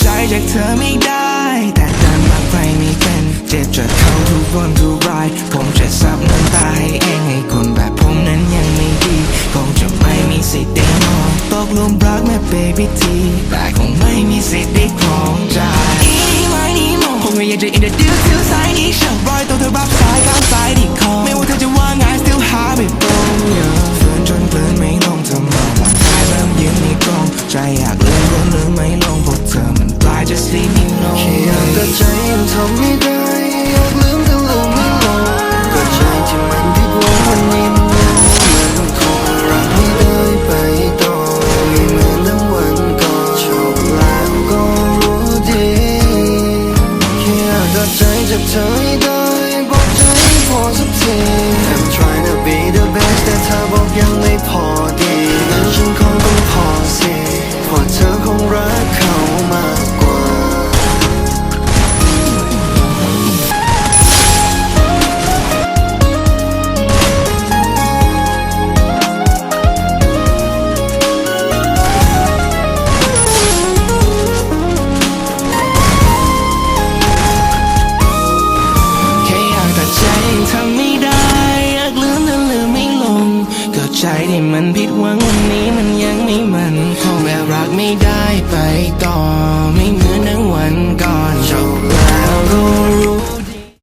ใจจากเธอไม่ได้ แต่ดันรักใครไม่เป็นเจ็บจนเข้าทุกวันทุกราย ผมจะซับน้ำตาให้เองให้คนแบบผมนั้นยังไม่ดีคงจะไม่มีสิทธิ์ได้มองตกลุมรักแม่เบบี้ทีแต่คงไม่มีสิทธิ์ได้ครองใจอีไม่นี่มองคงไม่อยากจะ introduce เธอสายนี้ฉันรอยตัวเธอรับสายข้างซ้ายที่คอไม่ว่าเธอจะว่าไง still have it bone yeah ฝืนจนกลืนไม่ลงเธอมองร่างกายเริ่มยืนไม่ตรงใจอยากเลืมก็ลืมไม่ลง ทำไม่ได้อยากลืมแต่ลืมไม่ลงก็ใจที่มันผิดหวังวันนี้มันยังมันคงรักไม่ได้ไปต่อไม่เหมือนดังวันก่อนชอบแล้วก็รู้ดีแค่อยากตัดใจจากเธอให้ได้ ใจที่มันผิดหวังวันนี้มันยังไม่มันคงแบบรักไม่ได้ไปต่อไม่เหมือนดังวันก่อน